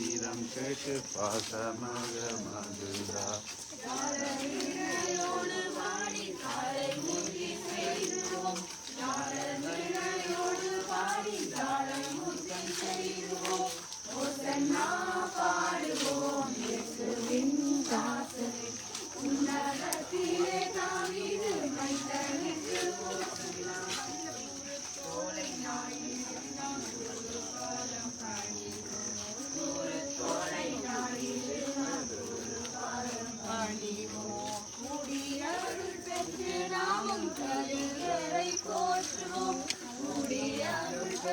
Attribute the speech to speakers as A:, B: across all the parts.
A: மக்களின் கேட்டு பாசமாக மதுரா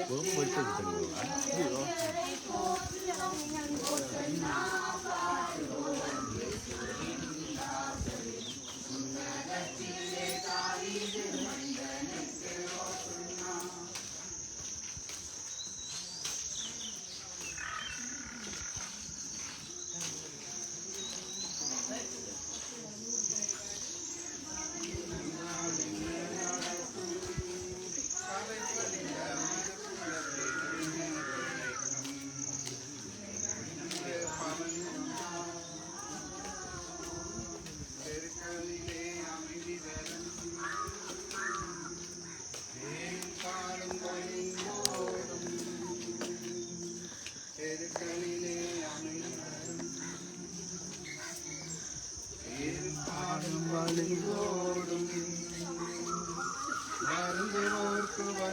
A: 뭐 벌써 그런 거야? 그래요.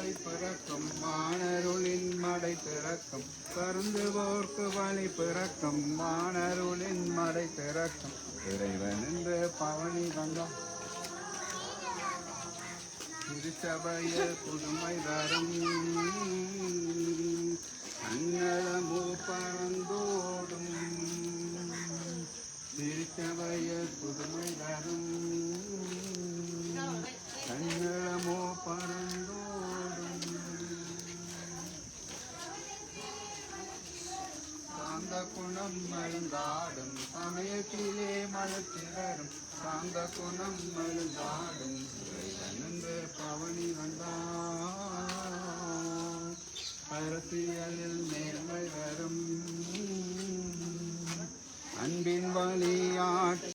A: வழி பிறக்கும் மானருளின் மடை திறக்கும். கருந்துவோர்க்கு வழி பிறக்கும் மானருளின் மடை திறக்கும். இறைவன் என்று பவனி வந்தோம் திருச்சபைய புதுமை தரும். அன்னலமோ பறந்தோடும் திருச்சபைய புதுமை தரும். கண்ணளமோ பறந்தோடும் சாந்த குணம் மழுந்தாடும். சமயத்திலே மலத்திரரும் சாந்த குணம் மழுந்தாடும். இறைவனென்று பவனி வந்தான். அரசியலில் நேர்மை வரும். அன்பின் வழியாட்டு